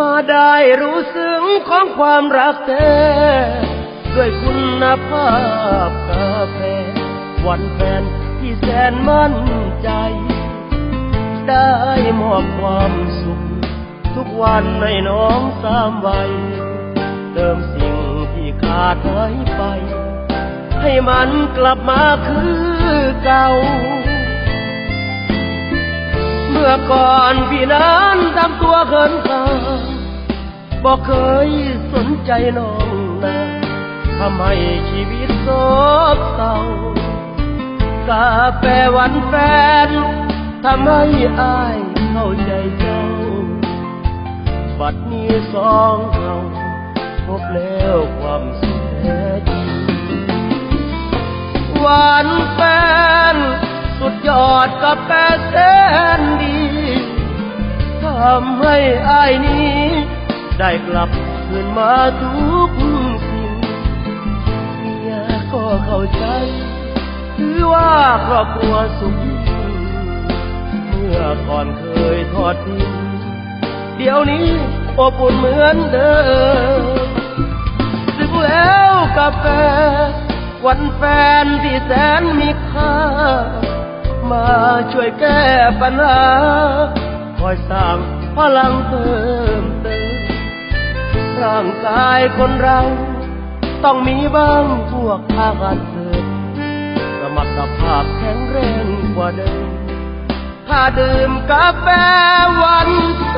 มาได้รู้ซึ้งของความรักแท้ด้วยคุณภาพกาแฟวันแฟนที่แสนมั่นใจ ได้มอบความสุข ทุกวันให้น้องสามวัยเติมสิ่งที่ขาดหายไป ให้มันกลับมาคือเก่า เมื่อก่อนพี่นั้นทำตัวเขินขา บอกเคยสนใจน้องนาทำให้ชีวิตโศกเศร้ากาแฟวันแฟนทำให้อายเข้าใจเจ้า บัดนี้สองเราพบแล้วความสุขแท้จริงหวานแฟน สุดยอดกับแฟนแสนดีทำให้อายนี้ ได้กลับคืนมาทุกสิ่งเมียก็เข้าใจถือว่าครอบครัวสุขเมื่อก่อนเคยทอดทิ้งเดี๋ยวนี้อบอุ่นเหมือนเดิมถึงแล้วกาแฟวันแฟนที่แสนมีค่า มาช่วยแก้ปัญหาคอยสร้างพลังเพิ่มเติม ร่างกายคนเรา ต้องมีบ้างพวกอาหารเสริมสมรรถภาพแข็งแรงกว่าเดิม ถ้าดื่มกาแฟวันแฟ